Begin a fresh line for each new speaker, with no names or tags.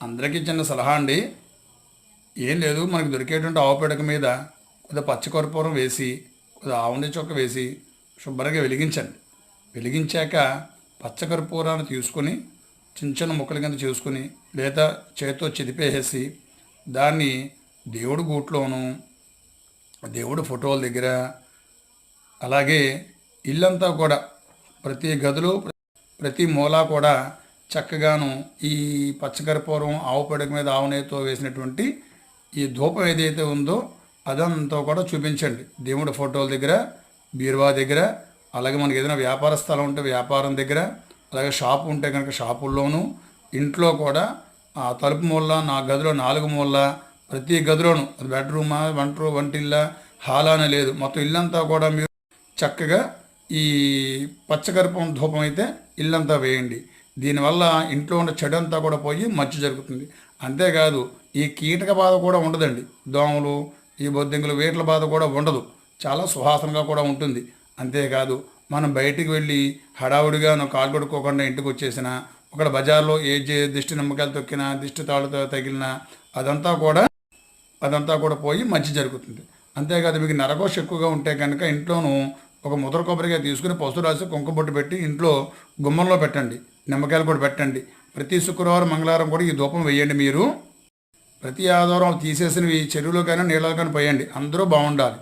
అందరికీ చిన్న సలహా అండి. ఏం లేదు మనకు దొరికేటువంటి ఆవు పిడక మీద కొద్దిగా పచ్చకర్పూరం వేసి కొద్దిగా ఆవుండి చొక్క వేసి శుభ్రంగా వెలిగించండి. వెలిగించాక పచ్చకర్పూరాన్ని తీసుకుని చిన్న చిన్న ముక్కల కింద చేసుకుని లేదా చేతితో చెదిపేసేసి దాన్ని దేవుడి గూట్లోను దేవుడి ఫోటోల దగ్గర అలాగే ఇల్లంతా కూడా ప్రతి గదిలో ప్రతి మూలా కూడా చక్కగాను ఈ పచ్చకర్పూరం ఆవు పిడక మీద ఆవు నెయ్యితో వేసినటువంటి ఈ ధూపం ఏదైతే ఉందో అదంతా కూడా చూపించండి. దేవుడి ఫోటోల దగ్గర బీరువా దగ్గర అలాగే మనకి ఏదైనా వ్యాపార స్థలం ఉంటే వ్యాపారం దగ్గర అలాగే షాపు ఉంటే కనుక షాపుల్లోనూ ఇంట్లో కూడా ఆ తలుపు మూల నా గదిలో నాలుగు మూల ప్రతి గదిలోనూ అది బెడ్రూమా వంట వంటిల్లా హాల్ అనే లేదు. మొత్తం ఇల్లంతా కూడా మీరు చక్కగా ఈ పచ్చకర్పం ధూపం అయితే ఇల్లంతా వేయండి. దీనివల్ల ఇంట్లో ఉన్న చెడంతా కూడా పోయి మంచి జరుగుతుంది. అంతేకాదు ఈ కీటక బాధ కూడా ఉండదండి. దోమలు ఈ బొద్దింగులు వీట్ల బాధ కూడా ఉండదు. చాలా సుహాసనగా కూడా ఉంటుంది. అంతేకాదు మనం బయటికి వెళ్ళి హడావుడిగా కాలు కొడుకోకుండా ఇంటికి వచ్చేసినా ఒకటి బజార్లో ఏ జే- దిష్టి నమ్మకాలు తొక్కినా దిష్టి తాళ్ళతో తగిలినా అదంతా కూడా అదంతా కూడా పోయి మంచి జరుగుతుంది. అంతేకాదు మీకు నరకోశ ఎక్కువగా ఉంటే కనుక ఇంట్లోనూ ఒక ముద్ర కొబ్బరికాయ తీసుకుని పసుపు రాసి కుంకుమ బొట్టు పెట్టి ఇంట్లో గుమ్మంలో పెట్టండి. నిమ్మకాయలు కూడా పెట్టండి. ప్రతి శుక్రవారం మంగళవారం కూడా ఈ ధూపం వేయండి మీరు. ప్రతి ఆదివారం తీసేసినవి చెరువులో కానీ నీళ్ళలో కానీ పోయండి. అందరూ బాగుండాలి.